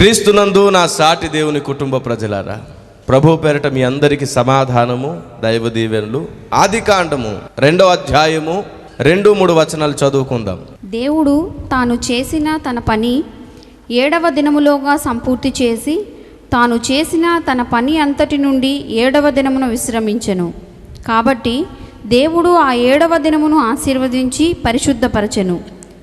క్రీస్తునందు నా సాటి దేవుని కుటుంబ ప్రజలారా ప్రభు పేరట మీ అందరికీ సమాధానము దైవ దీవెనలు. ఆది కాండము రెండో అధ్యాయము రెండు మూడు వచనాలు చదువుకుందాం. దేవుడు తాను చేసిన తన పని ఏడవ దినములోగా సంపూర్తి చేసి తాను చేసిన తన పని అంతటి నుండి ఏడవ దినమును విశ్రమించెను. కాబట్టి దేవుడు ఆ ఏడవ దినమును ఆశీర్వదించి పరిశుద్ధపరచెను.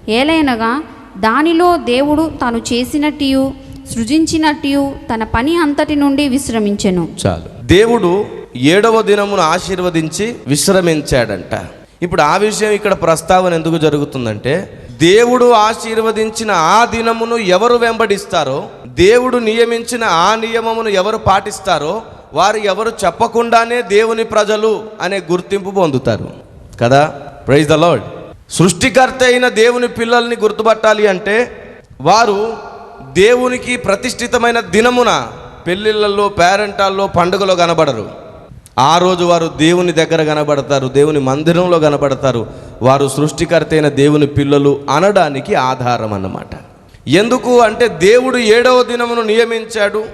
ఏలైనగా దానిలో దేవుడు తాను చేసినట్టు సృజించినట్టు తన పని అంతటి నుండి విశ్రమించెను. చాలు. దేవుడు ఏడవ దినమును ఆశీర్వదించి విశ్రమించాడంట. ఇప్పుడు ఆ విషయం ఇక్కడ ప్రస్తావన ఎందుకు జరుగుతుందంటే దేవుడు ఆశీర్వదించిన ఆ దినమును ఎవరు వెంబడిస్తారో దేవుడు నియమించిన ఆ నియమమును ఎవరు పాటిస్తారో వారు ఎవరు చెప్పకుండానే దేవుని ప్రజలు అనే గుర్తింపు పొందుతారు. కదా? ప్రైజ్ ద లాడ్ సృష్టికర్త అయిన దేవుని పిల్లల్ని గుర్తుపట్టాలి అంటే వారు దేవునికి ప్రతిష్ఠితమైన దినమున పెళ్ళిళ్ళల్లో పేరెంటాల్లో పండుగలో కనబడరు. ఆ రోజు వారు దేవుని దగ్గర కనబడతారు దేవుని మందిరంలో కనబడతారు. వారు సృష్టికర్త అయిన దేవుని పిల్లలు అనడానికి ఆధారం అన్నమాట ఎందుకు అంటే దేవుడు ఏడవ దినమును నియమించాడు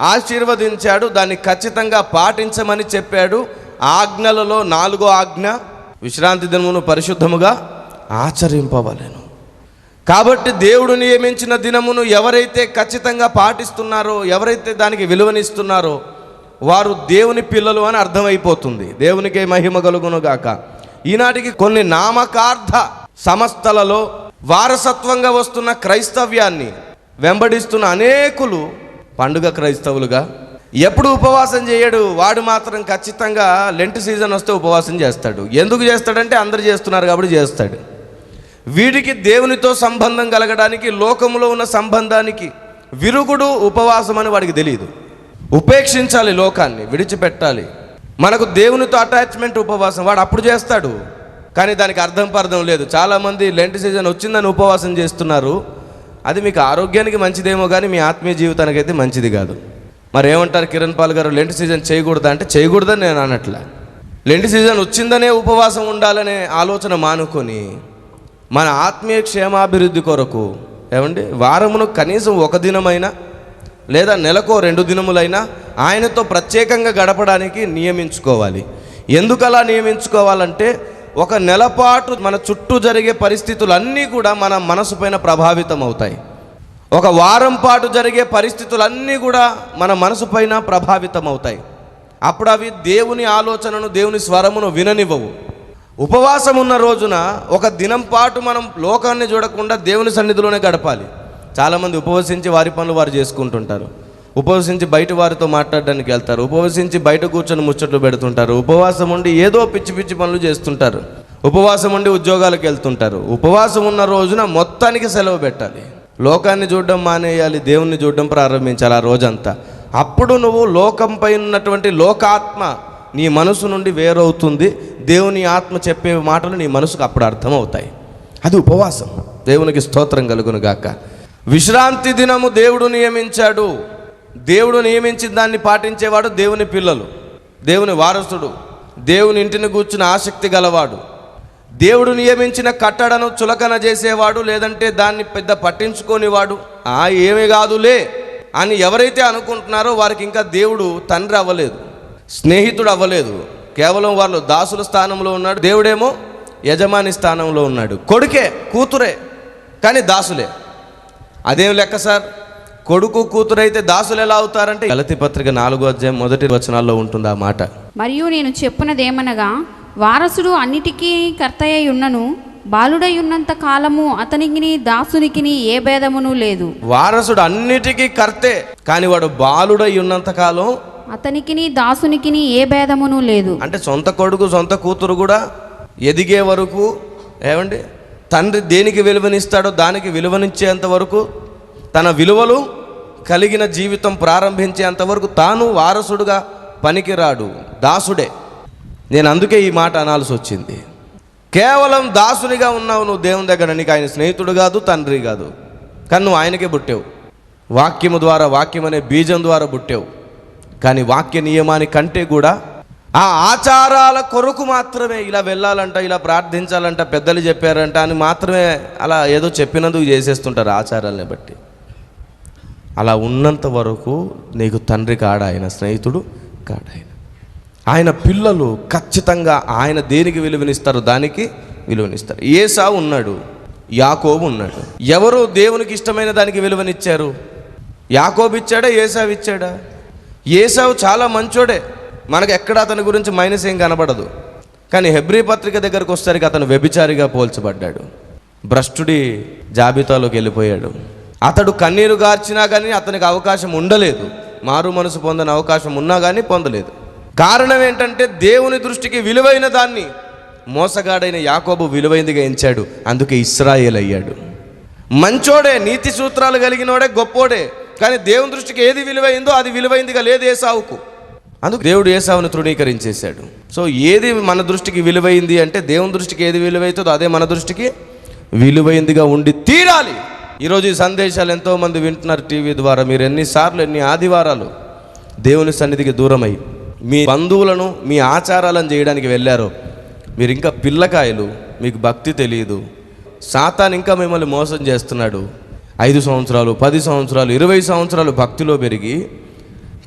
ఆశీర్వదించాడు దాన్ని ఖచ్చితంగా పాటించమని చెప్పాడు. ఆజ్ఞలలో నాలుగో ఆజ్ఞ విశ్రాంతి దినమును పరిశుద్ధముగా ఆచరింపవలను. కాబట్టి దేవుడు నియమించిన దినమును ఎవరైతే ఖచ్చితంగా పాటిస్తున్నారో ఎవరైతే దానికి విలువనిస్తున్నారో వారు దేవుని పిల్లలు అని అర్థమైపోతుంది. దేవునికే మహిమ కలుగునుగాక. ఈనాటికి కొన్ని నామకార్థ సంస్థలలో వారసత్వంగా వస్తున్న క్రైస్తవ్యాన్ని వెంబడిస్తున్న అనేకులు పండుగ క్రైస్తవులుగా ఎప్పుడు ఉపవాసం చేయడు. వాడు మాత్రం ఖచ్చితంగా లెంట్ సీజన్ వస్తే ఉపవాసం చేస్తాడు. ఎందుకు చేస్తాడంటే అందరు చేస్తున్నారు కాబట్టి చేస్తాడు. వీడికి దేవునితో సంబంధం కలగడానికి లోకములో ఉన్న సంబంధానికి విరుగుడు ఉపవాసం అని వాడికి తెలియదు ఉపేక్షించాలి లోకాన్ని విడిచిపెట్టాలి. మనకు దేవునితో అటాచ్మెంట్ ఉపవాసం వాడు అప్పుడు చేస్తాడు. కానీ దానికి అర్థం పర్థం లేదు. చాలామంది లెంట్ సీజన్ వచ్చిందని ఉపవాసం చేస్తున్నారు. అది మీకు ఆరోగ్యానికి మంచిదేమో కానీ మీ ఆత్మీయ జీవితానికి అయితే మంచిది కాదు. మరి ఏమంటారు Kiran Paul garu Lent season చేయకూడదా అంటే చేయకూడదని నేను అనట్లా. లెంట్ సీజన్ వచ్చిందనే ఉపవాసం ఉండాలనే ఆలోచన మానుకొని మన ఆత్మీయ క్షేమాభివృద్ధి కొరకు ఏమండి? వారమును కనీసం ఒక దినమైనా లేదా నెలకో రెండు దినములైనా ఆయనతో ప్రత్యేకంగా గడపడానికి నియమించుకోవాలి. ఎందుకు అలా నియమించుకోవాలంటే ఒక నెలపాటు మన చుట్టూ జరిగే పరిస్థితులన్నీ కూడా మన మనసు పైన ప్రభావితం అవుతాయి ఒక వారం పాటు జరిగే పరిస్థితులన్నీ కూడా మన మనసు పైన ప్రభావితం అవుతాయి అప్పుడు అవి దేవుని ఆలోచనను దేవుని స్వరమును విననివ్వవు. ఉపవాసం ఉన్న రోజున ఒక దినం పాటు మనం లోకాన్ని చూడకుండా దేవుని సన్నిధిలోనే గడపాలి. చాలామంది ఉపవసించి వారి పనులు వారు చేసుకుంటుంటారు. ఉపవసించి బయట వారితో మాట్లాడడానికి వెళ్తారు. ఉపవసించి బయట కూర్చొని ముచ్చట్లు పెడుతుంటారు. ఉపవాసం ఉండి ఏదో పిచ్చి పిచ్చి పనులు చేస్తుంటారు. ఉపవాసం ఉండి ఉద్యోగాలకు వెళ్తుంటారు. ఉపవాసం ఉన్న రోజున మొత్తానికి సెలవు పెట్టాలి. లోకాన్ని చూడడం మానేయాలి దేవుణ్ణి చూడడం ప్రారంభించాలి ఆ రోజంతా. అప్పుడు నువ్వు లోకంపై ఉన్నటువంటి లోకాత్మ నీ మనసు నుండి వేరవుతుంది. దేవుని ఆత్మ చెప్పే మాటలు నీ మనసుకు అప్పుడు అర్థమవుతాయి. అది ఉపవాసం. దేవునికి స్తోత్రం కలుగునుగాక విశ్రాంతి దినము దేవుడు నియమించాడు. దేవుడు నియమించిన దాన్ని పాటించేవాడు దేవుని పిల్లలు. దేవుని వారసుడు. దేవుని ఇంటిని కూర్చుని ఆసక్తి గలవాడు. దేవుడు నియమించిన కట్టడను చులకన చేసేవాడు లేదంటే దాన్ని పెద్ద పట్టించుకోనివాడు. ఆ ఏమీ కాదులే అని ఎవరైతే అనుకుంటున్నారో వారికి ఇంకా దేవుడు తండ్రి అవ్వలేదు. స్నేహితుడు అవ్వలేదు. కేవలం వాళ్ళు దాసుల స్థానంలో ఉన్నాడు. దేవుడేమో యజమాని స్థానంలో ఉన్నాడు. కొడుకే కూతురే కానీ దాసులే. అదేం లెక్క సార్? కొడుకు కూతురైతే దాసులు ఎలా అవుతారంటే? గలతి పత్రిక నాలుగో అధ్యాయం మొదటి వచనాల్లో ఉంటుంది ఆ మాట. మరియు నేను చెప్పునదేమనగా వారసుడు అన్నిటికీ కర్తయ్య ఉన్నను బాలుడై ఉన్నంత కాలము అతనికిని దాసునికిని ఏ భేదమును లేదు. వారసుడు అన్నిటికీ కర్తే కానీ వాడు బాలుడై ఉన్నంతకాలం అతనికిని దాసునికిని ఏ భేదమును లేదు. అంటే సొంత కొడుకు సొంత కూతురు కూడా ఎదిగే వరకు ఏమండి తండ్రి దేనికి విలువనిస్తాడో దానికి విలువనిచ్చేంత వరకు తన విలువలు కలిగిన జీవితం ప్రారంభించేంత వరకు తాను వారసుడుగా పనికిరాడు దాసుడే. నేను అందుకే ఈ మాట అనాల్సి వచ్చింది. కేవలం దాసునిగా ఉన్నావు నువ్వు దేవుని దగ్గర నీకు ఆయన స్నేహితుడు కాదు తండ్రి కాదు. కానీ నువ్వు ఆయనకే పుట్టావు. వాక్యము ద్వారా వాక్యం అనే బీజం ద్వారా పుట్టావు. కానీ వాక్య నియమాని కంటే కూడా ఆ ఆచారాల కొరకు మాత్రమే ఇలా వెళ్ళాలంట ఇలా ప్రార్థించాలంట పెద్దలు చెప్పారంట అని మాత్రమే అలా ఏదో చెప్పినందుకు చేసేస్తుంటారు ఆచారాలని బట్టి. అలా ఉన్నంత వరకు నీకు తండ్రి కాడా ఆయన స్నేహితుడు కాడాయన ఆయన పిల్లలు ఖచ్చితంగా ఆయన దేనికి విలువనిస్తారు దానికి విలువనిస్తారు. ఏసా ఉన్నాడు యాకోబు ఉన్నాడు. ఎవరు దేవునికి ఇష్టమైన దానికి విలువనిచ్చారు? యాకోబు ఇచ్చాడా ఏసావు ఇచ్చాడా ఏసావు చాలా మంచోడే. మనకు ఎక్కడ అతని గురించి మైనస్ ఏం కనబడదు. కానీ హెబ్రీ పత్రిక దగ్గరకు వచ్చేసరికి అతను వ్యభిచారిగా పోల్చబడ్డాడు. భ్రష్టుడి జాబితాలోకి వెళ్ళిపోయాడు. అతడు కన్నీరు గార్చినా కానీ అతనికి అవకాశం ఉండలేదు. మారు మనసు పొందని అవకాశం ఉన్నా కానీ పొందలేదు. కారణం ఏంటంటే దేవుని దృష్టికి విలువైన దాన్ని మోసగాడైన యాకోబు విలువైందిగా ఎంచాడు. అందుకే ఇస్రాయేల్ అయ్యాడు మంచోడే నీతి సూత్రాలు కలిగినోడే గొప్పోడే. కానీ దేవుని దృష్టికి ఏది విలువైందో అది విలువైందిగా లేదు ఏసావుకు. అందుకు దేవుడు ఏసావును తృణీకరించేశాడు. సో ఏది మన దృష్టికి విలువైంది అంటే దేవుని దృష్టికి ఏది విలువైతుందో అదే మన దృష్టికి విలువైందిగా ఉండి తీరాలి. ఈరోజు ఈ సందేశాలు ఎంతోమంది వింటున్నారు టీవీ ద్వారా. మీరు ఎన్నిసార్లు ఎన్ని ఆదివారాలు దేవుని సన్నిధికి దూరమై మీ బంధువులను మీ ఆచారాలను చేయడానికి వెళ్ళారు మీరు ఇంకా పిల్లకాయలు మీకు భక్తి తెలియదు. సాతాన్ ఇంకా మిమ్మల్ని మోసం చేస్తున్నాడు. ఐదు సంవత్సరాలు పది సంవత్సరాలు ఇరవై సంవత్సరాలు భక్తిలో పెరిగి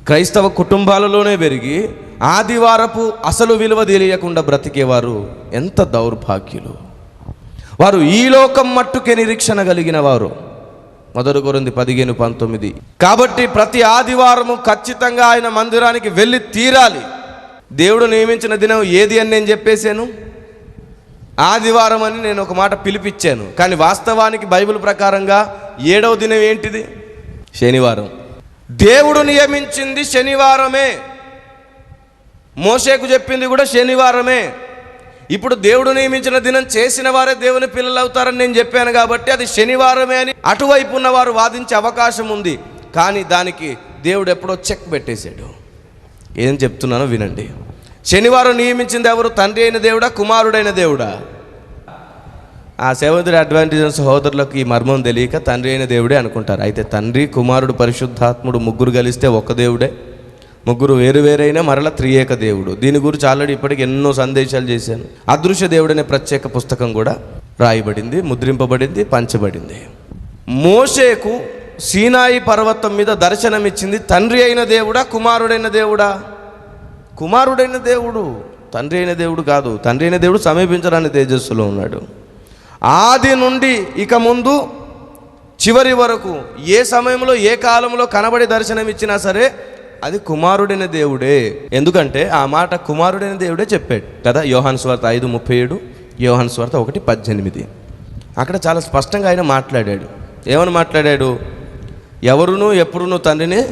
క్రైస్తవ కుటుంబాలలోనే పెరిగి ఆదివారపు అసలు విలువ తెలియకుండా బ్రతికేవారు ఎంత దౌర్భాగ్యులు. వారు ఈ లోకం మట్టుకే నిరీక్షణ కలిగిన వారు. మొదటి కొరింది పదిహేను పంతొమ్మిది. కాబట్టి ప్రతి ఆదివారము ఖచ్చితంగా ఆయన మందిరానికి వెళ్ళి తీరాలి. దేవుడు నియమించిన దినం ఏది అని నేను చెప్పేశాను? ఆదివారం అని నేను ఒక మాట పిలిపించాను. కానీ వాస్తవానికి బైబిల్ ప్రకారంగా ఏడవ దినం ఏంటిది? శనివారం. దేవుడు నియమించింది శనివారమే. మోషేకు చెప్పింది కూడా శనివారమే. ఇప్పుడు దేవుడు నియమించిన దినం చేసిన వారే దేవుని పిల్లలు అవుతారని నేను చెప్పాను కాబట్టి అది శనివారమే అని అటువైపు ఉన్నవారు వాదించే అవకాశం ఉంది. కానీ దానికి దేవుడు ఎప్పుడో చెక్ పెట్టేశాడు. ఏం చెప్తున్నానో వినండి. శనివారం నియమించింది ఎవరు? తండ్రి అయిన దేవుడా? కుమారుడైన దేవుడా? ఆ సెవెంత్ అడ్వాంటేజ్ సహోదరులకు ఈ మర్మం తెలియక తండ్రి అయిన దేవుడే అనుకుంటారు. అయితే తండ్రి కుమారుడు పరిశుద్ధాత్ముడు ముగ్గురు కలిస్తే ఒక దేవుడే. ముగ్గురు వేరు వేరైనా మరల త్రియేక దేవుడు. దీని గురించి ఆల్రెడీ ఇప్పటికి ఎన్నో సందేశాలు చేశాను. అదృశ్య దేవుడు అనే ప్రత్యేక పుస్తకం కూడా రాయబడింది ముద్రింపబడింది పంచబడింది. మోషేకు సీనాయి పర్వతం మీద దర్శనమిచ్చింది తండ్రి అయిన దేవుడా కుమారుడైన దేవుడా? కుమారుడైన దేవుడు తండ్రి అయిన దేవుడు కాదు తండ్రి అయిన దేవుడు సమీపించడానికి తేజస్సులో ఉన్నాడు. ఆది నుండి ఇక ముందు చివరి వరకు ఏ సమయంలో ఏ కాలంలో కనబడి దర్శనం ఇచ్చినా సరే అది కుమారుడైన దేవుడే. ఎందుకంటే ఆ మాట కుమారుడైన దేవుడే చెప్పాడు కదా యోహాన్ స్వార్త ఐదు ముప్పై ఏడు యోహాన్ స్వార్త ఒకటి పద్దెనిమిది. అక్కడ చాలా స్పష్టంగా ఆయన మాట్లాడాడు. ఏమని మాట్లాడాడు? ఎవరునూ ఎప్పుడునూ తండ్రిని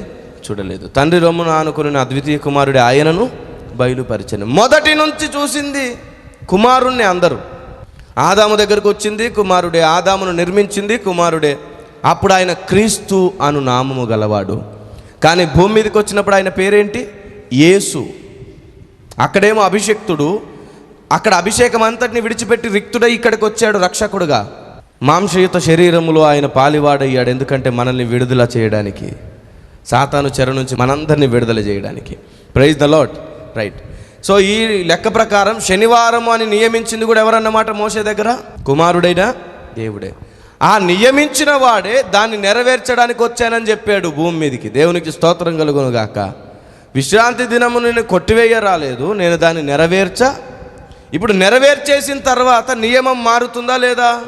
చూడలేదు. తండ్రి రొమ్మును ఆనుకుని అద్వితీయ కుమారుడి ఆయనను బయలుపరిచను. మొదటి నుంచి చూసింది కుమారుణ్ణి అందరూ. ఆదాము దగ్గరకు వచ్చింది కుమారుడే ఆదామును నిర్మించింది కుమారుడే అప్పుడు ఆయన క్రీస్తు అను నామము గలవాడు. కానీ భూమి మీదకి వచ్చినప్పుడు ఆయన పేరేంటి? యేసు. అక్కడేమో అభిషక్తుడు. అక్కడ అభిషేకం అంతటిని విడిచిపెట్టి రిక్తుడై ఇక్కడికి వచ్చాడు రక్షకుడుగా. మాంసయుత శరీరములో ఆయన పాలివాడయ్యాడు ఎందుకంటే మనల్ని విడుదల చేయడానికి. సాతాను చెర నుంచి మనందరినీ విడుదల చేయడానికి. Praise the lord right so ఈ లెక్క ప్రకారం శనివారం అని నియమించింది కూడా ఎవరన్నమాట మోసే దగ్గర? కుమారుడైనా దేవుడే. ఆ నియమించిన వాడే దాన్ని నెరవేర్చడానికి వచ్చానని చెప్పాడు భూమి మీదకి. దేవునికి స్తోత్రం కలుగును గాక. విశ్రాంతి దినము నేను కొట్టివేయ రాలేదు నేను దాన్ని నెరవేర్చ. ఇప్పుడు నెరవేర్చేసిన తర్వాత నియమం మారుతుందా లేదా?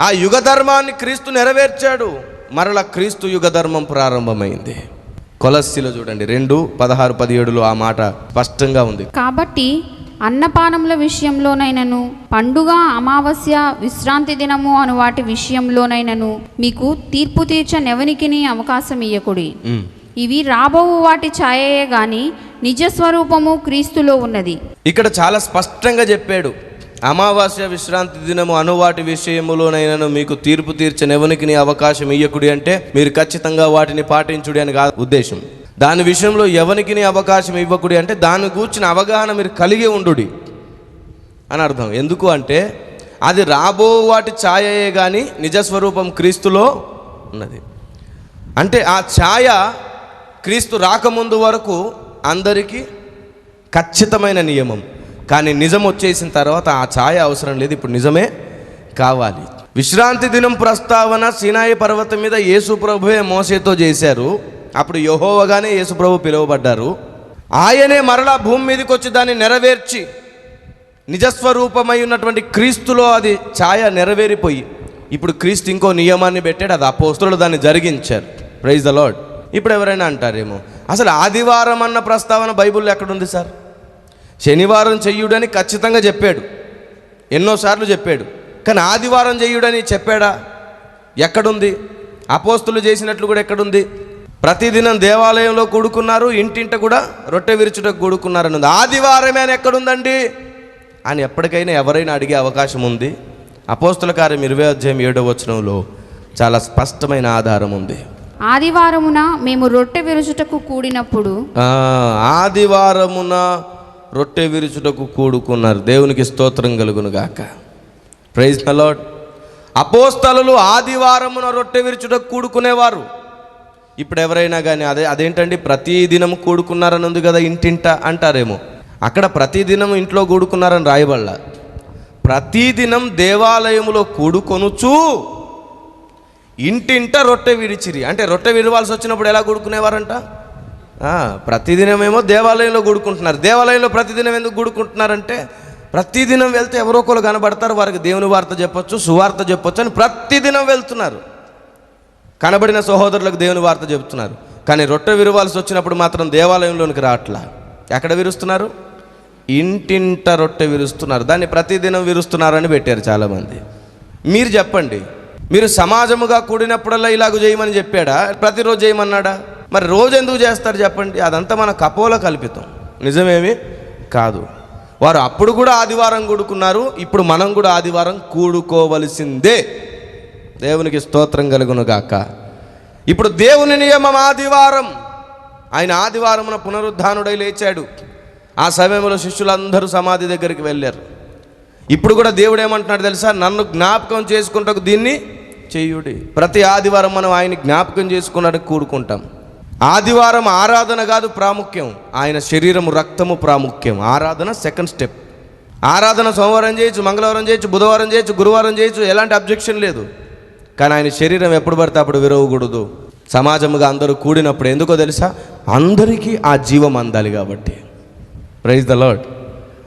ఆ యుగ ధర్మాన్ని క్రీస్తు నెరవేర్చాడు. మరల క్రీస్తు యుగ ధర్మం ప్రారంభమైంది. కొలస్సిలో చూడండి రెండు పదహారు పదిహేడులో ఆ మాట స్పష్టంగా ఉంది. కాబట్టి అన్నపానముల విషయంలోనైనను పండుగ అమావాస్య విశ్రాంతి దినము అను వాటి విషయంలోనైనను మీకు తీర్పు తీర్చనెవనికిని అవకాశం ఇయ్యకుడి. ఇవి రాబోవు వాటి ఛాయయే గాని నిజ స్వరూపము క్రీస్తులో ఉన్నది. ఇక్కడ చాలా స్పష్టంగా చెప్పాడు. అమావాస్య విశ్రాంతి దినము అనువాటి విషయములోనైనాను మీకు తీర్పు తీర్చనెవనికి నీ అవకాశం ఇయ్యకుడి అంటే మీరు ఖచ్చితంగా వాటిని పాటించుడి అని కాదు ఉద్దేశం. దాని విషయంలో ఎవరికి అవకాశం ఇవ్వకుడి అంటే దాని గూర్చిన అవగాహన మీరు కలిగి ఉండుడి అని అర్థం. ఎందుకు అంటే అది రాబో వాటి ఛాయయే కానీ నిజస్వరూపం క్రీస్తులో ఉన్నది. అంటే ఆ ఛాయ క్రీస్తు రాకముందు వరకు అందరికీ ఖచ్చితమైన నియమం. కానీ నిజం వచ్చేసిన తర్వాత ఆ ఛాయ అవసరం లేదు ఇప్పుడు నిజమే కావాలి. విశ్రాంతి దినం ప్రస్తావన సినాయి పర్వతం మీద యేసుప్రభువే మోసేతో చేశారు. అప్పుడు యహోవగానే యేసు ప్రభు పిలువబడ్డారు. ఆయనే మరలా భూమి మీదకి వచ్చి దాన్ని నెరవేర్చి నిజస్వరూపమై ఉన్నటువంటి క్రీస్తులో అది ఛాయ నెరవేరిపోయి ఇప్పుడు క్రీస్తు ఇంకో నియమాన్ని పెట్టాడు అది అపోస్తులు దాన్ని జరిగించారు. ప్రైజ్ ద లాడ్ ఇప్పుడు ఎవరైనా అంటారేమో అసలు ఆదివారం అన్న ప్రస్తావన బైబిల్లో ఎక్కడుంది సార్? శనివారం చెయ్యుడని ఖచ్చితంగా చెప్పాడు. ఎన్నోసార్లు చెప్పాడు. కానీ ఆదివారం చెయ్యుడని చెప్పాడా? ఎక్కడుంది? అపోస్తులు చేసినట్లు కూడా ఎక్కడుంది? ప్రతిదినం దేవాలయంలో కూడుకున్నారు ఇంటింట కూడా రొట్టె విరుచుటకు కూడుకున్నారని ఉంది. ఆదివారమే అని ఎక్కడుందండి? అని ఎప్పటికైనా ఎవరైనా అడిగే అవకాశం ఉంది. అపోస్తుల కార్యం ఇరవై అధ్యాయం ఏడో వచనంలో చాలా స్పష్టమైన ఆధారం ఉంది. ఆదివారమున మేము రొట్టె విరుచుటకు కూడినప్పుడు ఆదివారమున రొట్టె విరుచుటకు కూడుకున్నారు. దేవునికి స్తోత్రం కలుగును గాక. ప్రైజ్ అలాడ్ అపోస్తలు ఆదివారమున రొట్టె విరుచుటకు కూడుకునేవారు. ఇప్పుడు ఎవరైనా కానీ అదే అదేంటండి? ప్రతి దినం కూడుకున్నారని ఉంది కదా ఇంటింట అంటారేమో. అక్కడ ప్రతిదినం ఇంట్లో కూడుకున్నారని రాయబడల. ప్రతిదినం దేవాలయంలో కూడుకొనుచు ఇంటింట రొట్టె విడిచిరి అంటే రొట్టె విడవాల్సి వచ్చినప్పుడు ఎలా కూడుకునేవారంట? ప్రతిదినమేమో దేవాలయంలో కూడుకుంటున్నారు దేవాలయంలో ప్రతిదినం ఎందుకు కూడుకుంటున్నారంటే ప్రతిదినం వెళ్తే ఎవరో ఒకరు కనబడతారు వారికి దేవుని వార్త చెప్పొచ్చు సువార్త చెప్పొచ్చు అని ప్రతిదినం వెళ్తున్నారు. కనబడిన సహోదరులకు దేవుని వార్త చెబుతున్నారు. కానీ రొట్టె విరవాల్సి వచ్చినప్పుడు మాత్రం దేవాలయంలోనికి రావట్లా. ఎక్కడ విరుస్తున్నారు? ఇంటింట రొట్టె విరుస్తున్నారు. దాన్ని ప్రతిదినం విరుస్తున్నారని పెట్టారు చాలామంది. మీరు చెప్పండి. మీరు సమాజముగా కూడినప్పుడల్లా ఇలాగ చేయమని చెప్పాడా? ప్రతిరోజు చేయమన్నాడా? మరి రోజు ఎందుకు చేస్తారు చెప్పండి? అదంతా మన కపోల కల్పితం. నిజమేమి? కాదు. వారు అప్పుడు కూడా ఆదివారం కూడుకున్నారు ఇప్పుడు మనం కూడా ఆదివారం కూడుకోవలసిందే. దేవునికి స్తోత్రం కలుగును గాక ఇప్పుడు దేవుని నియమం ఆదివారం. ఆయన ఆదివారమున పునరుద్ధానుడై లేచాడు. ఆ సమయంలో శిష్యులందరూ సమాధి దగ్గరికి వెళ్ళారు. ఇప్పుడు కూడా దేవుడు ఏమంటున్నాడు తెలుసా? నన్ను జ్ఞాపకం చేసుకుంటకు దీన్ని చెయ్యుడి ప్రతి ఆదివారం మనం ఆయన జ్ఞాపకం చేసుకున్నట్టు కూడుకుంటాం. ఆదివారం ఆరాధన కాదు ప్రాముఖ్యం ఆయన శరీరము రక్తము ప్రాముఖ్యం. ఆరాధన సెకండ్ స్టెప్ ఆరాధన సోమవారం చేయొచ్చు మంగళవారం చేయొచ్చు బుధవారం చేయొచ్చు గురువారం చేయొచ్చు ఎలాంటి అబ్జెక్షన్ లేదు. కానీ ఆయన శరీరం ఎప్పుడు పడితే అప్పుడు విరవకూడదు. సమాజముగా అందరూ కూడినప్పుడు ఎందుకో తెలుసా? అందరికీ ఆ జీవం అందాలి కాబట్టి. ప్రైజ్ ద లాడ్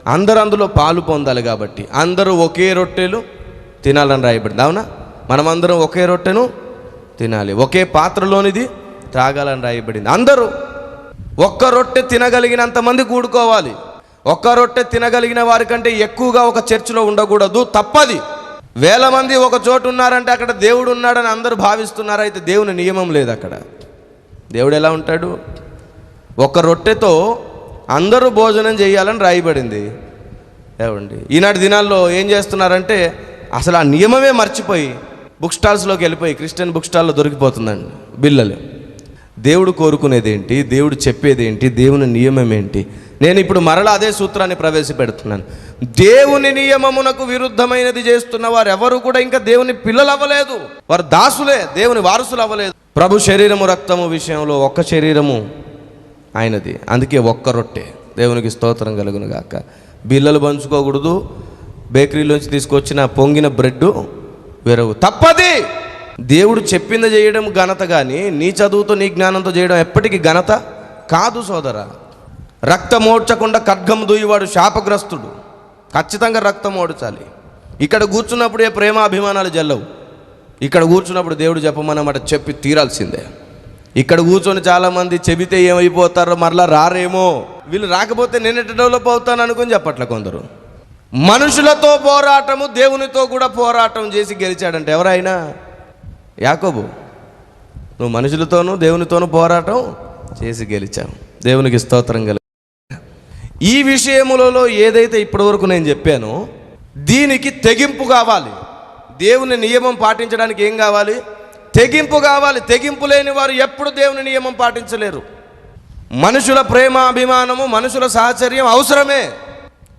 అందరూ అందులో పాలు పొందాలి కాబట్టి. అందరూ ఒకే రొట్టెలు తినాలని రాయబడింది. అవునా? మనమందరం ఒకే రొట్టెను తినాలి. ఒకే పాత్రలోనిది త్రాగాలని రాయబడింది. అందరూ ఒక్క రొట్టె తినగలిగినంత మంది కూడుకోవాలి. ఒక్క రొట్టె తినగలిగిన వారికంటే ఎక్కువగా ఒక చర్చిలో ఉండకూడదు. తప్పది. వేల మంది ఒక చోటు ఉన్నారంటే అక్కడ దేవుడు ఉన్నాడని అందరూ భావిస్తున్నారు? అయితే దేవుని నియమం లేదు అక్కడ. దేవుడు ఎలా ఉంటాడు? ఒక రొట్టెతో అందరూ భోజనం చేయాలని రాయబడింది. ఏమండి? ఈనాటి దినాల్లో ఏం చేస్తున్నారంటే అసలు ఆ నియమమే మర్చిపోయి బుక్ స్టాల్స్లోకి వెళ్ళిపోయి క్రిస్టియన్ బుక్ స్టాల్లో దొరికిపోతుందండి బిల్లలు దేవుడు కోరుకునేదేంటి? దేవుడు చెప్పేదేంటి? దేవుని నియమం ఏంటి నేను ఇప్పుడు మరలా అదే సూత్రాన్ని ప్రవేశపెడుతున్నాను. దేవుని నియమమునకు విరుద్ధమైనది చేస్తున్న వారు ఎవరు కూడా ఇంకా దేవుని పిల్లలు అవ్వలేదు వారు దాసులే దేవుని వారసులు అవ్వలేదు ప్రభు శరీరము రక్తము విషయంలో ఒక్క శరీరము ఆయనది. అందుకే ఒక్క రొట్టె. దేవునికి స్తోత్రం కలుగును గాక బిల్లలు పంచుకోకూడదు. బేకరీలోంచి తీసుకొచ్చిన పొంగిన బ్రెడ్ వెరవు. తప్పది! దేవుడు చెప్పింది చేయడం ఘనత కానీ నీ చదువుతో నీ జ్ఞానంతో చేయడం ఎప్పటికీ ఘనత కాదు సోదర. రక్తం ఓడ్చకుండా ఖడ్గం దూయివాడు శాపగ్రస్తుడు. ఖచ్చితంగా రక్తం ఓడ్చాలి. ఇక్కడ కూర్చున్నప్పుడు ఏ ప్రేమ అభిమానాలు జల్లవు. ఇక్కడ కూర్చున్నప్పుడు దేవుడు చెప్పమన్నమాట చెప్పి తీరాల్సిందే. ఇక్కడ కూర్చొని చాలామంది చెబితే ఏమైపోతారో మరలా రారేమో. వీళ్ళు రాకపోతే నేనెట డెవలప్ అవుతాను అనుకుని చెప్పట్లే కొందరు. మనుషులతో పోరాటము దేవునితో కూడా పోరాటం చేసి గెలిచాడంటే ఎవరైనా? యాకోబు నువ్వు మనుషులతోనూ దేవునితోనూ పోరాటం చేసి గెలిచావు. దేవునికి స్తోత్రం గల ఈ విషయములలో ఏదైతే ఇప్పటివరకు నేను చెప్పానో దీనికి తెగింపు కావాలి. దేవుని నియమం పాటించడానికి ఏం కావాలి? తెగింపు కావాలి. తెగింపు లేని వారు ఎప్పుడు దేవుని నియమం పాటించలేరు. మనుషుల ప్రేమ అభిమానము మనుషుల సాహచర్యం అవసరమే.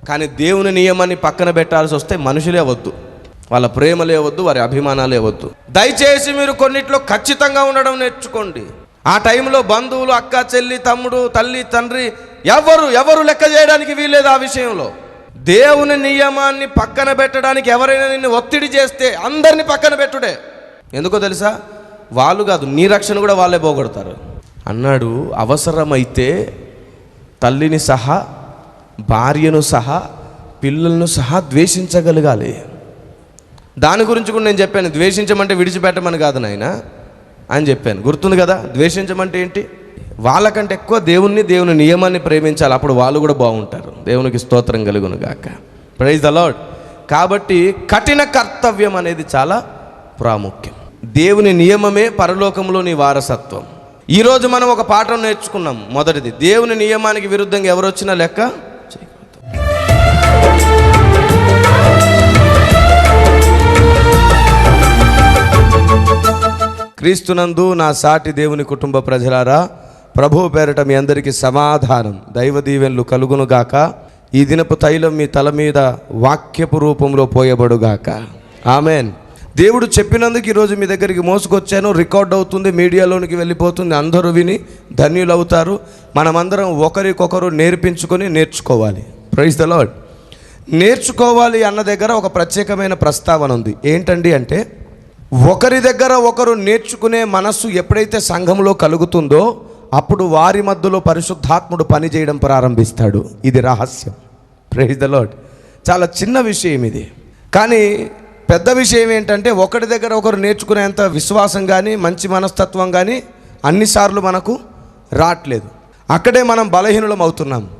కానీ దేవుని నియమాన్ని పక్కన పెట్టాల్సి వస్తే మనుషులే వద్దు. వాళ్ళ ప్రేమ లేవద్దు వారి అభిమానాలు వద్దు. దయచేసి మీరు కొన్నిట్లో ఖచ్చితంగా ఉండడం నేర్చుకోండి. ఆ టైంలో బంధువులు అక్క చెల్లి తమ్ముడు తల్లి తండ్రి ఎవరు ఎవరు లెక్క చేయడానికి వీల్లేదు ఆ విషయంలో. దేవుని నియమాన్ని పక్కన పెట్టడానికి ఎవరైనా నిన్ను ఒత్తిడి చేస్తే అందరిని పక్కన పెట్టుడే. ఎందుకో తెలుసా? వాళ్ళు కాదు నీ రక్షణ కూడా వాళ్ళే పోగొడతారు. అన్నాడు అవసరమైతే తల్లిని సహా భార్యను సహా పిల్లలను సహా ద్వేషించగలగాలి. దాని గురించి కూడా నేను చెప్పాను ద్వేషించమంటే విడిచిపెట్టమని కాదు నాయన అని చెప్పాను. గుర్తుంది కదా ద్వేషించమంటే ఏంటి? వాళ్ళకంటే ఎక్కువ దేవుణ్ణి దేవుని నియమాన్ని ప్రేమించాలి. అప్పుడు వాళ్ళు కూడా బాగుంటారు. దేవునికి స్తోత్రం కలుగును గాక. ప్రైజ్ ద కాబట్టి కఠిన కర్తవ్యం అనేది చాలా ప్రాముఖ్యం. దేవుని నియమమే పరలోకంలో నీ వారసత్వం. ఈరోజు మనం ఒక పాఠం నేర్చుకున్నాం. మొదటిది దేవుని నియమానికి విరుద్ధంగా ఎవరు వచ్చినా లెక్క? క్రీస్తునందు నా సాటి దేవుని కుటుంబ ప్రజలారా ప్రభు పేరట మీ అందరికీ సమాధానం దైవ దీవెనలు కలుగునుగాక ఈ దినపు తైలం మీ తల మీద వాక్యపు రూపంలో పోయబడుగాక ఆమెన్. దేవుడు చెప్పినందుకు ఈరోజు మీ దగ్గరికి మోసుకొచ్చాను. రికార్డ్ అవుతుంది మీడియాలోనికి వెళ్ళిపోతుంది. అందరూ విని ధన్యులవుతారు మనమందరం ఒకరికొకరు నేర్పించుకొని నేర్చుకోవాలి. ప్రైజ్ ద లాడ్ నేర్చుకోవాలి అన్న దగ్గర ఒక ప్రత్యేకమైన ప్రస్తావన ఉంది. ఏంటండి అంటే ఒకరి దగ్గర ఒకరు నేర్చుకునే మనస్సు ఎప్పుడైతే సంఘంలో కలుగుతుందో అప్పుడు వారి మధ్యలో పరిశుద్ధాత్ముడు పనిచేయడం ప్రారంభిస్తాడు. ఇది రహస్యం. ప్రైజ్ ద లాడ్ చాలా చిన్న విషయం ఇది. కానీ పెద్ద విషయం ఏంటంటే ఒకరి దగ్గర ఒకరు నేర్చుకునేంత విశ్వాసం కానీ మంచి మనస్తత్వం కానీ అన్నిసార్లు మనకు రావట్లేదు అక్కడే మనం బలహీనులం అవుతున్నాము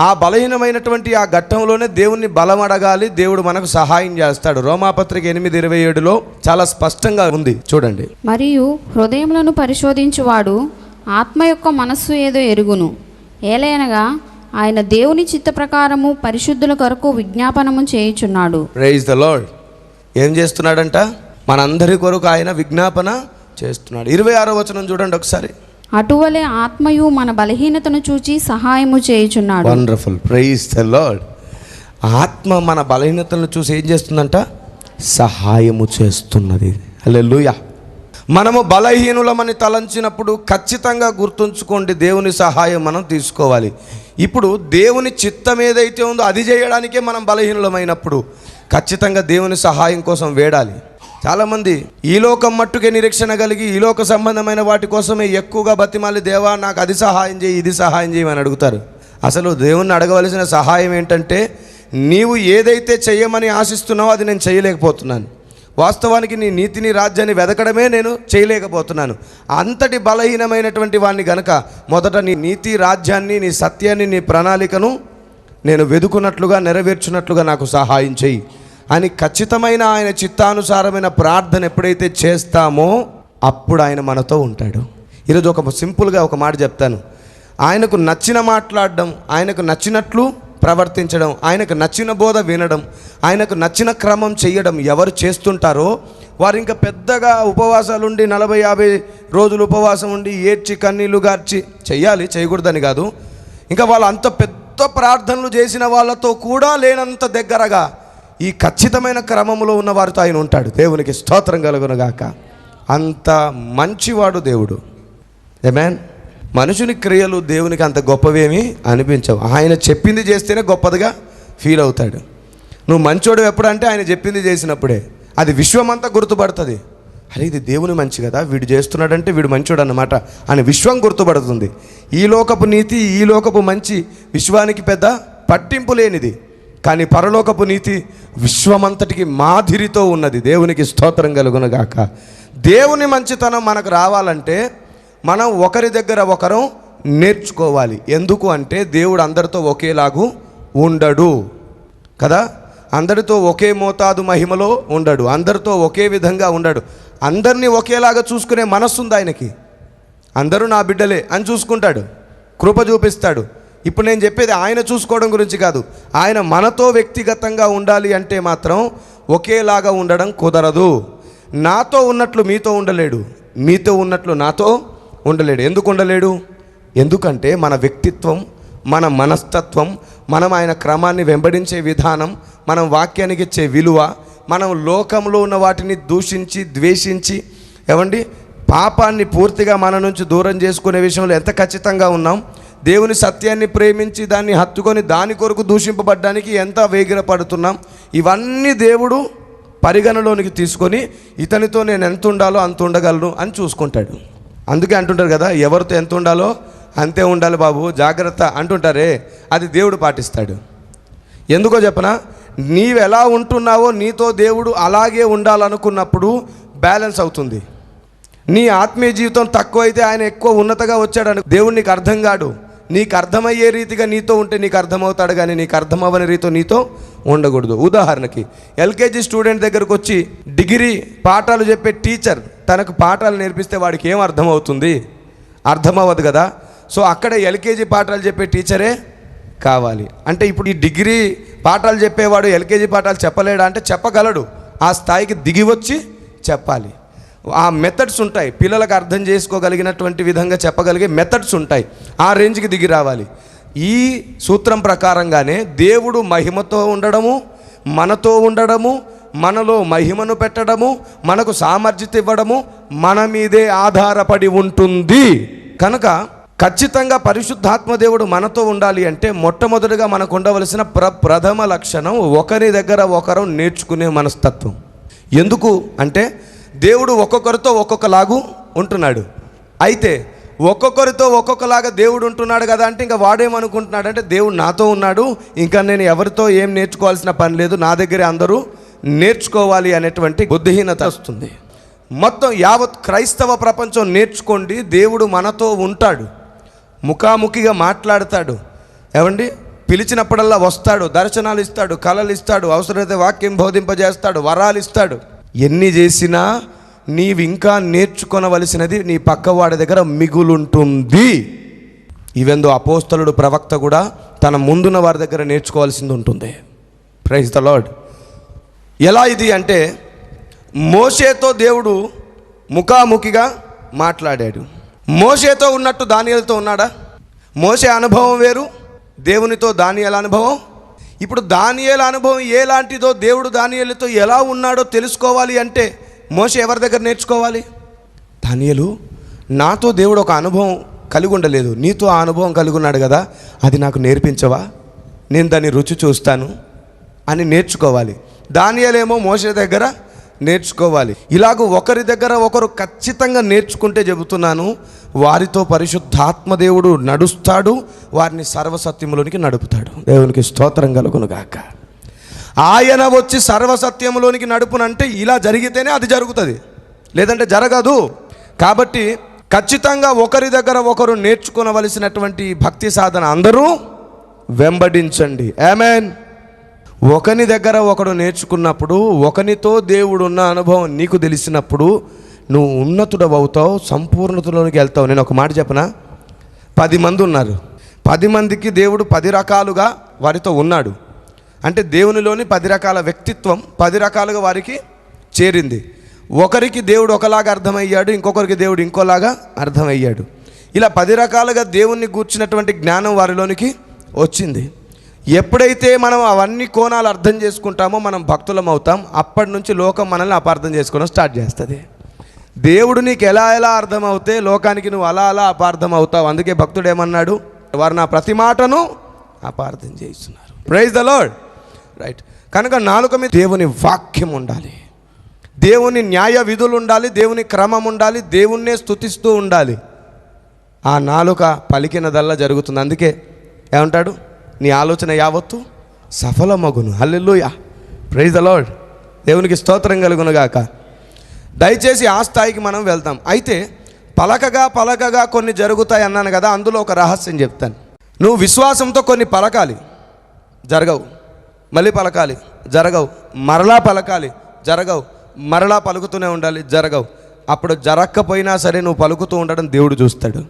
ఆ బలహీనమైనటువంటి ఆ ఘట్టంలోనే దేవుణ్ణి బలం అడగాలి దేవుడు మనకు సహాయం చేస్తాడు. రోమాపత్రిక ఎనిమిది ఇరవై ఏడులో చాలా స్పష్టంగా ఉంది. చూడండి. మరియు హృదయములను పరిశోధించువాడు ఆత్మ యొక్క మనస్సు ఏదో ఎరుగును. ఏలైనగా ఆయన దేవుని చిత్త ప్రకారము పరిశుద్ధుల కొరకు విజ్ఞాపనము చేయుచున్నాడు. రైజ్ ద లార్డ్ ఏం చేస్తున్నాడంట? మనందరి కొరకు ఆయన విజ్ఞాపన చేస్తున్నాడు. ఇరవై ఆరో వచనం చూడండి ఒకసారి. అటువలే ఆత్మయు మన బలహీనతను చూచి సహాయము చేయుచున్నాడు. వండర్ఫుల్ ప్రైజ్ ద లార్డ్ ఆత్మ మన బలహీనతలను చూసి ఏం చేస్తుందంట? సహాయము చేస్తున్నది. హల్లెలూయా మనము బలహీనులమని తలంచినప్పుడు ఖచ్చితంగా గుర్తుంచుకోండి దేవుని సహాయం మనం తీసుకోవాలి. ఇప్పుడు దేవుని చిత్తం ఏదైతే ఉందో అది చేయడానికే మనం బలహీనులమైనప్పుడు ఖచ్చితంగా దేవుని సహాయం కోసం వేడాలి. చాలామంది ఈ లోకం మట్టుకే నిరీక్షణ కలిగి ఈ లోక సంబంధమైన వాటి కోసమే ఎక్కువగా బతిమాలి దేవా నాకు అది సహాయం చేయి ఇది సహాయం చేయమని అడుగుతారు. అసలు దేవుణ్ణి అడగవలసిన సహాయం ఏంటంటే నీవు ఏదైతే చేయమని ఆశిస్తున్నావో అది నేను చేయలేకపోతున్నాను. వాస్తవానికి నీ నీతిని రాజ్యాన్ని వెదకడమే నేను చేయలేకపోతున్నాను. అంతటి బలహీనమైనటువంటి వాడిని గనక మొదట నీ నీతి రాజ్యాన్ని నీ సత్యాన్ని నీ ప్రణాళికను నేను వెదుకున్నట్లుగా నెరవేర్చున్నట్లుగా నాకు సహాయం చేయి. అని ఖచ్చితమైన ఆయన చిత్తానుసారమైన ప్రార్థన ఎప్పుడైతే చేస్తామో అప్పుడు ఆయన మనతో ఉంటాడు. ఈరోజు ఒక సింపుల్గా ఒక మాట చెప్తాను. ఆయనకు నచ్చిన మాట్లాడడం ఆయనకు నచ్చినట్లు ప్రవర్తించడం ఆయనకు నచ్చిన బోధ వినడం ఆయనకు నచ్చిన క్రమం చేయడం ఎవరు చేస్తుంటారో వారు ఇంకా పెద్దగా ఉపవాసాలు ఉండి నలభై యాభై రోజులు ఉపవాసం ఉండి ఏడ్చి కన్నీళ్ళు గార్చి చెయ్యాలి చేయకూడదని కాదు. ఇంకా వాళ్ళు అంత పెద్ద ప్రార్థనలు చేసిన వాళ్ళతో కూడా లేనంత దగ్గరగా ఈ ఖచ్చితమైన క్రమంలో ఉన్న వారితో ఆయన ఉంటాడు. దేవునికి స్తోత్రం కలుగునుగాక. అంత మంచివాడు దేవుడు. ఏమేన్ మనుషుని క్రియలు దేవునికి అంత గొప్పవేమీ అనిపించవు. ఆయన చెప్పింది చేస్తేనే గొప్పదిగా ఫీల్ అవుతాడు. నువ్వు మంచోడు ఎప్పుడంటే ఆయన చెప్పింది చేసినప్పుడే. అది విశ్వమంతా గుర్తుపడుతుంది. అరే ఇది దేవుని మంచి కదా. వీడు చేస్తున్నాడంటే వీడు మంచోడు అన్నమాట అని విశ్వం గుర్తుపడుతుంది. ఈ లోకపు నీతి ఈ లోకపు మంచి విశ్వానికి పెద్ద పట్టింపు లేనిది. కానీ పరలోకపు నీతి విశ్వమంతటికి మాదిరితో ఉన్నది. దేవునికి స్తోత్రం కలుగునగాక. దేవుని మంచితనం మనకు రావాలంటే మనం ఒకరి దగ్గర ఒకరం నేర్చుకోవాలి. ఎందుకు అంటే దేవుడు అందరితో ఒకేలాగు ఉండడు. కదా? అందరితో ఒకే మోతాదు మహిమలో ఉండడు. అందరితో ఒకే విధంగా ఉండడు. అందరినీ ఒకేలాగా చూసుకునే మనస్సు ఉంది ఆయనకి. అందరూ నా బిడ్డలే అని చూసుకుంటాడు. కృప చూపిస్తాడు. ఇప్పుడు నేను చెప్పేది ఆయన చూసుకోవడం గురించి కాదు. ఆయన మనతో వ్యక్తిగతంగా ఉండాలి అంటే మాత్రం ఒకేలాగా ఉండడం కుదరదు. నాతో ఉన్నట్లు మీతో ఉండలేడు. మీతో ఉన్నట్లు నాతో ఉండలేడు. ఎందుకు ఉండలేడు? ఎందుకంటే మన వ్యక్తిత్వం మన మనస్తత్వం మనం ఆయన క్రమాన్ని వెంబడించే విధానం మనం వాక్యానికి ఇచ్చే విలువ మనం లోకంలో ఉన్న వాటిని దూషించి ద్వేషించి ఏమండి? పాపాన్ని పూర్తిగా మన నుంచి దూరం చేసుకునే విషయంలో ఎంత ఖచ్చితంగా ఉన్నాం? దేవుని సత్యాన్ని ప్రేమించి దాన్ని హత్తుకొని దాని కొరకు దూషింపబడ్డానికి ఎంత వేగిరపడుతున్నాం? ఇవన్నీ దేవుడు పరిగణలోనికి తీసుకొని ఇతనితో నేను ఎంత ఉండాలో అంత ఉండగలను అని చూసుకుంటాడు. అందుకే అంటుంటారు కదా ఎవరితో ఎంత ఉండాలో అంతే ఉండాలి బాబు జాగ్రత్త అంటుంటారే అది దేవుడు పాటిస్తాడు. ఎందుకో చెప్పనా నీవు ఎలా ఉంటున్నావో నీతో దేవుడు అలాగే ఉండాలనుకున్నప్పుడు బ్యాలెన్స్ అవుతుంది. నీ ఆత్మీయ జీవితం తక్కువైతే ఆయన ఎక్కువ ఉన్నతగా వచ్చాడని దేవుడు నీకు అర్థం కాడు. నీకు అర్థమయ్యే రీతిగా నీతో ఉంటే నీకు అర్థమవుతాడు కానీ నీకు అర్థమవ్వని రీతితో నీతో ఉండకూడదు. ఉదాహరణకి ఎల్కేజీ స్టూడెంట్ దగ్గరకు వచ్చి డిగ్రీ పాఠాలు చెప్పే టీచర్ తనకు పాఠాలు నేర్పిస్తే వాడికి ఏం అర్థమవుతుంది? అర్థమవ్వదు కదా. సో అక్కడ ఎల్కేజీ పాఠాలు చెప్పే టీచరే కావాలి. అంటే ఇప్పుడు ఈ డిగ్రీ పాఠాలు చెప్పేవాడు ఎల్కేజీ పాఠాలు చెప్పలేడా అంటే చెప్పగలడు. ఆ స్థాయికి దిగి వచ్చి చెప్పాలి. ఆ మెథడ్స్ ఉంటాయి. పిల్లలకు అర్థం చేసుకోగలిగినటువంటి విధంగా చెప్పగలిగే మెథడ్స్ ఉంటాయి. ఆ రేంజ్కి దిగి రావాలి. ఈ సూత్రం ప్రకారంగానే దేవుడు మహిమతో ఉండడము మనతో ఉండడము మనలో మహిమను పెట్టడము మనకు సామర్థ్యత ఇవ్వడము మన మీదే ఆధారపడి ఉంటుంది. కనుక ఖచ్చితంగా పరిశుద్ధాత్మ దేవుడు మనతో ఉండాలి అంటే మొట్టమొదటిగా మనకు ఉండవలసిన ప్ర ప్రథమ లక్షణం ఒకరి దగ్గర ఒకరు నేర్చుకునే మనస్తత్వం. ఎందుకు? అంటే దేవుడు ఒక్కొక్కరితో ఒక్కొక్కలాగు ఉంటున్నాడు. అయితే ఒక్కొక్కరితో ఒక్కొక్కలాగా దేవుడు ఉంటున్నాడు కదా అంటే ఇంకా వాడేమనుకుంటున్నాడు అంటే దేవుడు నాతో ఉన్నాడు ఇంకా నేను ఎవరితో ఏం నేర్చుకోవాల్సిన పని లేదు నా దగ్గరే అందరూ నేర్చుకోవాలి అనేటువంటి బుద్ధిహీనత వస్తుంది. మొత్తం యావత్ క్రైస్తవ ప్రపంచం నేర్చుకోండి దేవుడు మనతో ఉంటాడు. ముఖాముఖిగా మాట్లాడతాడు. ఏమండి? పిలిచినప్పుడల్లా వస్తాడు దర్శనాలు ఇస్తాడు కళలు ఇస్తాడు అవసరమైతే వాక్యం బోధింపజేస్తాడు వరాలు ఇస్తాడు. ఎన్ని చేసినా నీవు ఇంకా నేర్చుకొనవలసినది నీ పక్కవాడి దగ్గర మిగులుంటుంది. ఈవెందో అపోస్తలుడు ప్రవక్త కూడా తన ముందున్న వారి దగ్గర నేర్చుకోవాల్సింది ఉంటుంది. ప్రైజ్ ద లార్డ్ ఎలా ఇది అంటే మోషేతో దేవుడు ముఖాముఖిగా మాట్లాడాడు. మోషేతో ఉన్నట్టు దానియలతో ఉన్నాడా? మోసే అనుభవం వేరు దేవునితో దానియల అనుభవం ఇప్పుడు దానియేల అనుభవం ఎలాంటిదో దేవుడు దానియేలతో ఎలా ఉన్నాడో తెలుసుకోవాలి అంటే మోస ఎవరి దగ్గర నేర్చుకోవాలి? దానియలు నాతో దేవుడు ఒక అనుభవం కలిగి ఉండలేదు. నీతో ఆ అనుభవం కలిగి ఉన్నాడు కదా అది నాకు నేర్పించవా? నేను దాన్ని రుచి చూస్తాను అని నేర్చుకోవాలి. దానియలేమో మోసే దగ్గర నేర్చుకోవాలి. ఇలాగ ఒకరి దగ్గర ఒకరు ఖచ్చితంగా నేర్చుకుంటే చెబుతున్నాను వారితో పరిశుద్ధాత్మ దేవుడు నడుస్తాడు వారిని సర్వసత్యములోనికి నడుపుతాడు. దేవునికి స్తోత్రం కలుగునుగాక. ఆయన వచ్చి సర్వసత్యములోనికి నడుపునంటే ఇలా జరిగితేనే అది జరుగుతుంది. లేదంటే జరగదు. కాబట్టి ఖచ్చితంగా ఒకరి దగ్గర ఒకరు నేర్చుకోవలసినటువంటి భక్తి సాధన అందరూ వెంబడించండి. ఆమెన్ ఒకని దగ్గర ఒకడు నేర్చుకున్నప్పుడు ఒకనితో దేవుడున్న అనుభవం నీకు తెలిసినప్పుడు నువ్వు ఉన్నతుడు అవుతావు సంపూర్ణతలోనికి వెళ్తావు. నేను ఒక మాట చెప్పనా? పది మంది ఉన్నారు. పది మందికి దేవుడు పది రకాలుగా వారితో ఉన్నాడు. అంటే దేవునిలోని పది రకాల వ్యక్తిత్వం పది రకాలుగా వారికి చేరింది. ఒకరికి దేవుడు ఒకలాగా అర్థమయ్యాడు ఇంకొకరికి దేవుడు ఇంకోలాగా అర్థమయ్యాడు. ఇలా పది రకాలుగా దేవుణ్ణి గూర్చినటువంటి జ్ఞానం వారిలోనికి వచ్చింది. ఎప్పుడైతే మనం అవన్నీ కోణాలు అర్థం చేసుకుంటామో మనం భక్తులం అవుతాం అప్పటి నుంచి లోకం మనల్ని అపార్థం చేసుకోవడం స్టార్ట్ చేస్తుంది. దేవుడు నీకు ఎలా ఎలా అర్థమవుతే లోకానికి నువ్వు అలా అలా అపార్థం అవుతావు అందుకే భక్తుడు ఏమన్నాడు? వారు నా ప్రతి మాటను అపార్థం చేస్తున్నారు ప్రైజ్ ద లాడ్ రైట్ కనుక నాలుక మీద దేవుని వాక్యం ఉండాలి. దేవుని న్యాయ విధులు ఉండాలి దేవుని క్రమం ఉండాలి దేవుణ్ణే స్తుతిస్తూ ఉండాలి. ఆ నాలుక పలికినదల్లా జరుగుతుంది. అందుకే ఏమంటాడు? నీ ఆలోచన యావత్తు సఫలమగును. హల్లెల్లుయా ప్రైజ్ ద లాడ్ దేవునికి స్తోత్రం కలుగునుగాక దయచేసి ఆ స్థాయికి మనం వెళ్తాం అయితే పలకగా పలకగా కొన్ని జరుగుతాయి అన్నాను కదా అందులో ఒక రహస్యం చెప్తాను. నువ్వు విశ్వాసంతో కొన్ని పలకాలి జరగవు. మళ్ళీ పలకాలి జరగవు. మరలా పలకాలి జరగవు. మరలా పలుకుతూనే ఉండాలి జరగవు. అప్పుడు జరగకపోయినా సరే నువ్వు పలుకుతూ ఉండడం దేవుడు చూస్తాడు.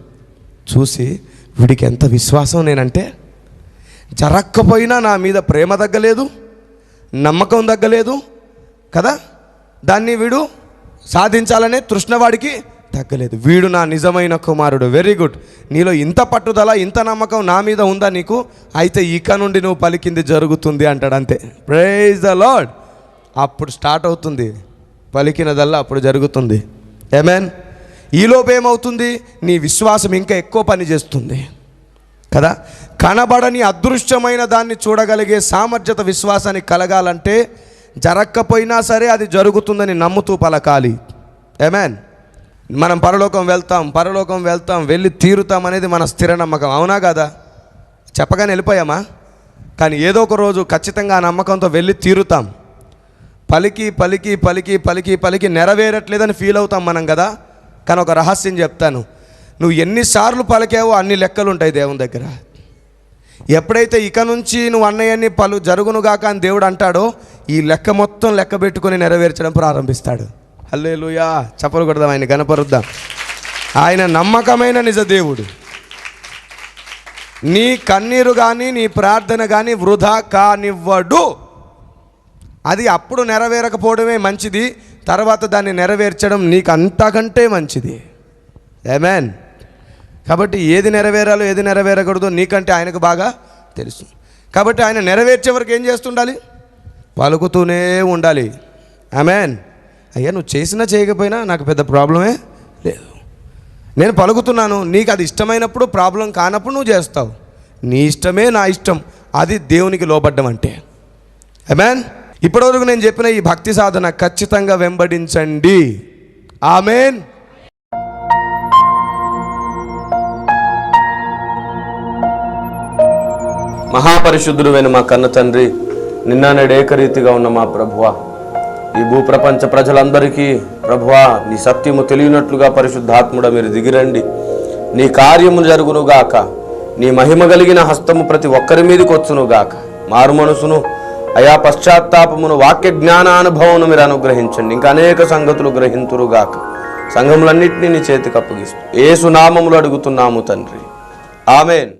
చూసి వీడికి ఎంత విశ్వాసం నేనంటే జరగకపోయినా నా మీద ప్రేమ తగ్గలేదు నమ్మకం తగ్గలేదు కదా? దాన్ని వీడు సాధించాలనే తృష్ణవాడికి తగ్గలేదు. వీడు నా నిజమైన కుమారుడు. వెరీ గుడ్ నీలో ఇంత పట్టుదల ఇంత నమ్మకం నా మీద ఉందా నీకు? అయితే ఇక నుండి నువ్వు పలికింది జరుగుతుంది అంటాడు అంతే. ప్రైజ్ ద లార్డ్ అప్పుడు స్టార్ట్ అవుతుంది. పలికినదల్లా అప్పుడు జరుగుతుంది. ఏమేన్ ఈలోపు ఏమవుతుంది? నీ విశ్వాసం ఇంకా ఎక్కువ పని చేస్తుంది. కదా? కనబడని అదృశ్యమైన దాన్ని చూడగలిగే సామర్థ్యత విశ్వాసాన్ని కలగాలంటే జరగకపోయినా సరే అది జరుగుతుందని నమ్ముతూ పలకాలి. ఏమేన్ మనం పరలోకం వెళ్తాం పరలోకం వెళ్తాం వెళ్ళి తీరుతాం అనేది మన స్థిర నమ్మకం. అవునా కదా? చెప్పగానే వెళ్ళిపోయామా? కానీ ఏదో ఒక రోజు ఖచ్చితంగా ఆ నమ్మకంతో వెళ్ళి తీరుతాం. పలికి పలికి పలికి పలికి పలికి నెరవేరట్లేదని ఫీల్ అవుతాం మనం కదా? కానీ ఒక రహస్యం చెప్తాను. నువ్వు ఎన్నిసార్లు పలికావో అన్ని లెక్కలు ఉంటాయి దేవుని దగ్గర. ఎప్పుడైతే ఇక నుంచి నువ్వు అన్నయ్యని పలు జరుగునుగాక అని దేవుడు అంటాడో ఈ లెక్క మొత్తం లెక్క పెట్టుకొని నెరవేర్చడం ప్రారంభిస్తాడు. హల్లేలుయా. చెప్పలు కొడదాం ఆయన కనపరుద్దాం ఆయన నమ్మకమైన నిజ దేవుడు. నీ కన్నీరు కానీ నీ ప్రార్థన కానీ వృధా కానివ్వడు. అది అప్పుడు నెరవేరకపోవడమే మంచిది తర్వాత దాన్ని నెరవేర్చడం నీకు అంతకంటే మంచిది. ఏమేన్ కాబట్టి ఏది నెరవేరాలో ఏది నెరవేరకూడదో నీకంటే ఆయనకు బాగా తెలుసు. కాబట్టి ఆయన నెరవేర్చే వరకు ఏం చేస్తుండాలి? పలుకుతూనే ఉండాలి. ఆమెన్. అయ్యా నువ్వు చేసినా చేయకపోయినా నాకు పెద్ద ప్రాబ్లమే లేదు. నేను పలుకుతున్నాను నీకు అది ఇష్టమైనప్పుడు ప్రాబ్లం కానప్పుడు నువ్వు చేస్తావు. నీ ఇష్టమే నా ఇష్టం అది దేవునికి లోబడ్డం అంటే. అమెన్ ఇప్పటివరకు నేను చెప్పిన ఈ భక్తి సాధన ఖచ్చితంగా వెంబడించండి. ఆమెన్. మహాపరిశుద్ధుడువైన మా కన్న తండ్రి నిన్న నేడేకరీతిగా ఉన్న మా ప్రభువ. ఈ భూప్రపంచ ప్రజలందరికీ ప్రభువా నీ సత్యము తెలియనట్లుగా పరిశుద్ధాత్ముడ మీరు దిగిరండి. నీ కార్యము జరుగునుగాక. నీ మహిమ కలిగిన హస్తము ప్రతి ఒక్కరి మీదకి వచ్చునుగాక. మారు మనసును అయా పశ్చాత్తాపమును వాక్య జ్ఞానానుభవమును మీరు అనుగ్రహించండి. ఇంకా అనేక సంగతులు గ్రహింతురుగాక. సంఘములన్నింటినీ నీ చేతికి అప్పగిస్తూ. ఏసునామములు అడుగుతున్నాము తండ్రి. ఆమెన్.